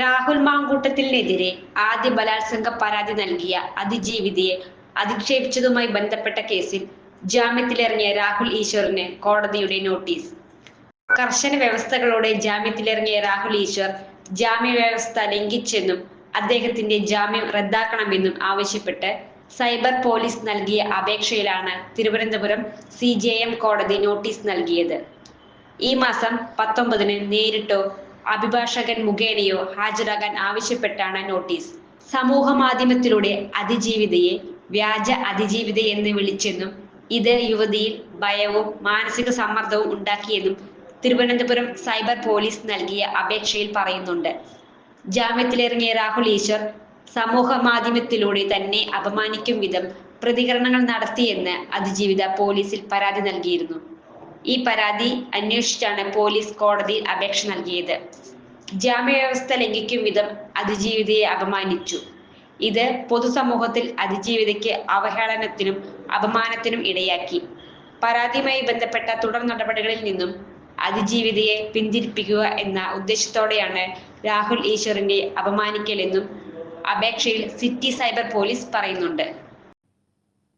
രാഹുൽ മാങ്കൂട്ടത്തിനെതിരെ ആദ്യ ബലാത്സംഗ പരാതി നൽകിയ അതിജീവിതയെ അധിക്ഷേപിച്ചതുമായി ബന്ധപ്പെട്ട കേസിൽ ജാമ്യത്തിലിറങ്ങിയ രാഹുൽ ഈശ്വറിന് കോടതിയുടെ നോട്ടീസ്. കർശന വ്യവസ്ഥകളോടെ ജാമ്യത്തിലിറങ്ങിയ രാഹുൽ ഈശ്വർ ജാമ്യ വ്യവസ്ഥ ലംഘിച്ചെന്നും അദ്ദേഹത്തിന്റെ ജാമ്യം റദ്ദാക്കണമെന്നും ആവശ്യപ്പെട്ട് സൈബർ പോലീസ് നൽകിയ അപേക്ഷയിലാണ് തിരുവനന്തപുരം സി കോടതി നോട്ടീസ് നൽകിയത്. ഈ മാസം പത്തൊമ്പതിന് നേരിട്ടോ അഭിഭാഷകൻ മുഖേനയോ ഹാജരാകാൻ ആവശ്യപ്പെട്ടാണ് നോട്ടീസ്. സമൂഹ മാധ്യമത്തിലൂടെ അതിജീവിതയെ വ്യാജ അതിജീവിത എന്ന് വിളിച്ചെന്നും ഇത് യുവതിയിൽ ഭയവും മാനസിക സമ്മർദ്ദവും ഉണ്ടാക്കിയെന്നും തിരുവനന്തപുരം സൈബർ പോലീസ് നൽകിയ അപേക്ഷയിൽ പറയുന്നുണ്ട്. ജാമ്യത്തിലിറങ്ങിയ രാഹുൽ ഈശ്വർ സമൂഹ മാധ്യമത്തിലൂടെ തന്നെ അപമാനിക്കും വിധം പ്രതികരണങ്ങൾ നടത്തിയെന്ന് അതിജീവിത പോലീസിൽ പരാതി നൽകിയിരുന്നു. ഈ പരാതി അന്വേഷിച്ചാണ് പോലീസ് കോടതിയിൽ അപേക്ഷ നൽകിയത്. ജാമ്യവ്യവസ്ഥ ലംഘിക്കും വിധം അതിജീവിതയെ അപമാനിച്ചു. ഇത് പൊതുസമൂഹത്തിൽ അതിജീവിതയ്ക്ക് അവഹേളനത്തിനും അപമാനത്തിനും ഇടയാക്കി. പരാതിയുമായി ബന്ധപ്പെട്ട തുടർ നടപടികളിൽ നിന്നും അതിജീവിതയെ പിന്തിരിപ്പിക്കുക എന്ന ഉദ്ദേശത്തോടെയാണ് രാഹുൽ ഈശ്വറിന്റെ അപമാനിക്കലെന്നും അപേക്ഷയിൽ സിറ്റി സൈബർ പോലീസ് പറയുന്നുണ്ട്.